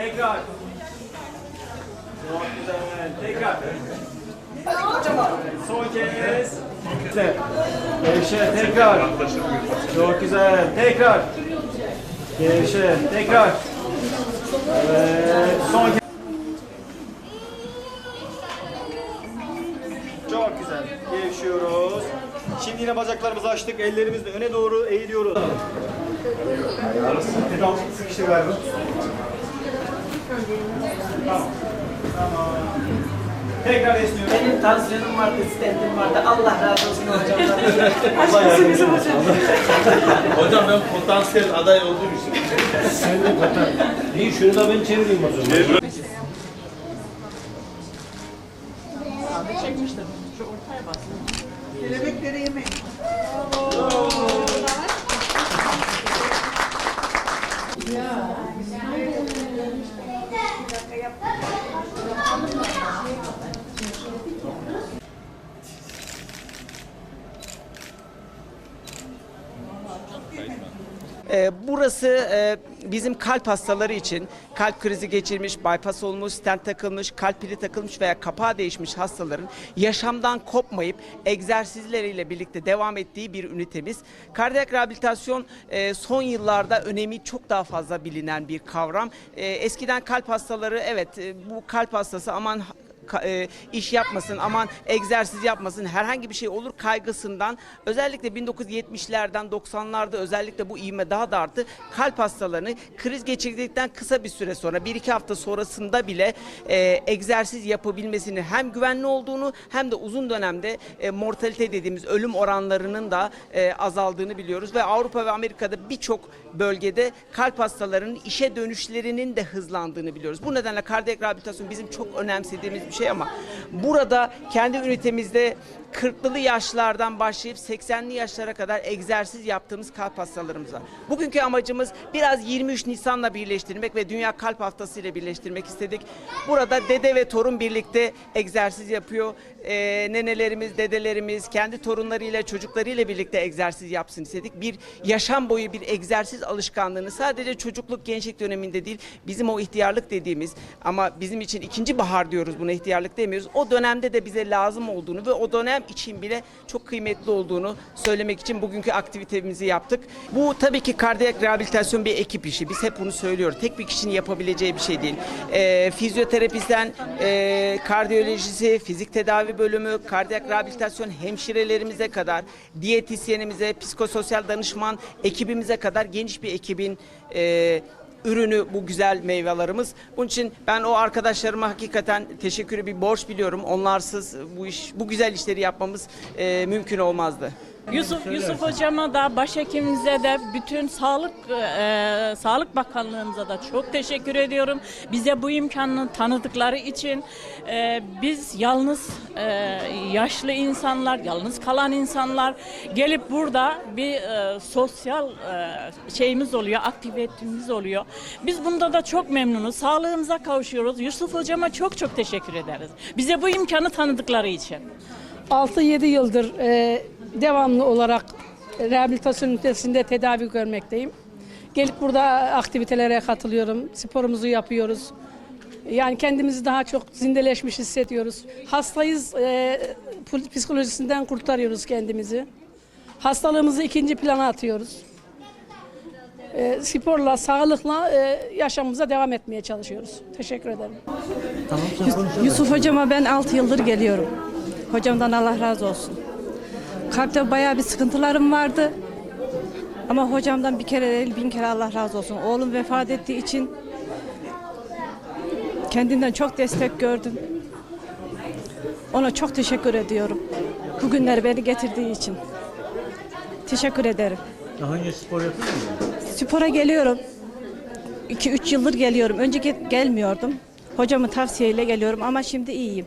Tekrar. Tekrar. Son kez. Güzel. Gevşe. Tekrar. Çok güzel. Tekrar. Gevşe. Tekrar. Evet. Son. Çok güzel. Gevşiyoruz. Şimdi yine bacaklarımızı açtık. Ellerimizle öne doğru eğiliyoruz. Pedal sıkıştır galiba. Tamam. Tamam. Tekrar esniyoruz. Benim tansiyonum vardı, stentim vardı. Allah razı olsun hocamdan. Allah yardımcı olsun. Hocam ben potansiyel aday olduğum için. Sen de katar. İyi şunu da ben çevireyim o zaman. Şey, bırak. Kelebekleri yemeyin. Ee, Burası e, bizim kalp hastaları için kalp krizi geçirmiş, bypass olmuş, stent takılmış, kalp pili takılmış veya kapağı değişmiş hastaların yaşamdan kopmayıp egzersizleriyle birlikte devam ettiği bir ünitemiz. Kardiyak rehabilitasyon e, son yıllarda önemi çok daha fazla bilinen bir kavram. E, Eskiden kalp hastaları evet bu kalp hastası aman e, iş yapmasın, aman egzersiz yapmasın, herhangi bir şey olur kaygısından özellikle 1970'lerden 90'larda özellikle bu ivme daha da arttı. Kalp hastalarını kriz geçirdikten kısa bir süre sonra 1-2 hafta sonrasında bile e, egzersiz yapabilmesini hem güvenli olduğunu hem de uzun dönemde e, mortalite dediğimiz ölüm oranlarının da e, azaldığını biliyoruz ve Avrupa ve Amerika'da birçok bölgede kalp hastalarının işe dönüşlerinin de hızlandığını biliyoruz. Bu nedenle kardiyak rehabilitasyon bizim çok önemsediğimiz bir şey ama burada kendi ünitemizde 40'lı yaşlardan başlayıp 80'li yaşlara kadar egzersiz yaptığımız kalp hastalarımız var. Bugünkü amacımız biraz 23 Nisan'la birleştirmek ve Dünya Kalp Haftası ile birleştirmek istedik. Burada dede ve torun birlikte egzersiz yapıyor. Ee, nenelerimiz, dedelerimiz kendi torunlarıyla, çocuklarıyla birlikte egzersiz yapsın istedik. Bir yaşam boyu bir egzersiz alışkanlığını sadece çocukluk, gençlik döneminde değil, bizim o ihtiyarlık dediğimiz ama bizim için ikinci bahar diyoruz buna ihtiyarlık demiyoruz. O dönemde de bize lazım olduğunu ve o dönem için bile çok kıymetli olduğunu söylemek için bugünkü aktivitemizi yaptık. Bu tabii ki kardiyak rehabilitasyon bir ekip işi. Biz hep bunu söylüyoruz. Tek bir kişinin yapabileceği bir şey değil. Ee, fizyoterapisten e, kardiyolojisi, fizik tedavi bölümü, kardiyak rehabilitasyon hemşirelerimize kadar, diyetisyenimize, psikososyal danışman ekibimize kadar geniş bir ekibin e, ürünü bu güzel meyvelerimiz. Bunun için ben o arkadaşlarıma hakikaten teşekkürü bir borç biliyorum. Onlarsız bu iş bu güzel işleri yapmamız e, mümkün olmazdı. Yusuf Yusuf hocama da başhekimimize de bütün sağlık e, sağlık bakanlığımıza da çok teşekkür ediyorum. Bize bu imkanı tanıdıkları için e, biz yalnız e, yaşlı insanlar, yalnız kalan insanlar gelip burada bir e, sosyal e, şeyimiz oluyor, aktivitemiz oluyor. Biz bunda da çok memnunuz. Sağlığımıza kavuşuyoruz. Yusuf hocama çok çok teşekkür ederiz. Bize bu imkanı tanıdıkları için. 6-7 yıldır e, devamlı olarak rehabilitasyon ünitesinde tedavi görmekteyim. Gelip burada aktivitelere katılıyorum, sporumuzu yapıyoruz. Yani kendimizi daha çok zindeleşmiş hissediyoruz. Hastayız e, psikolojisinden kurtarıyoruz kendimizi. Hastalığımızı ikinci plana atıyoruz. E, sporla, sağlıkla e, yaşamımıza devam etmeye çalışıyoruz. Teşekkür ederim. Yusuf hocama ben 6 yıldır geliyorum. Hocamdan Allah razı olsun. Kalpte bayağı bir sıkıntılarım vardı. Ama hocamdan bir kere değil bin kere Allah razı olsun. Oğlum vefat ettiği için kendinden çok destek gördüm. Ona çok teşekkür ediyorum. Bugünleri beni getirdiği için. Teşekkür ederim. Daha önce spor yapıyor musun? Spora geliyorum. 2-3 yıldır geliyorum. Önce ge- gelmiyordum. Hocamın tavsiyeyle geliyorum ama şimdi iyiyim.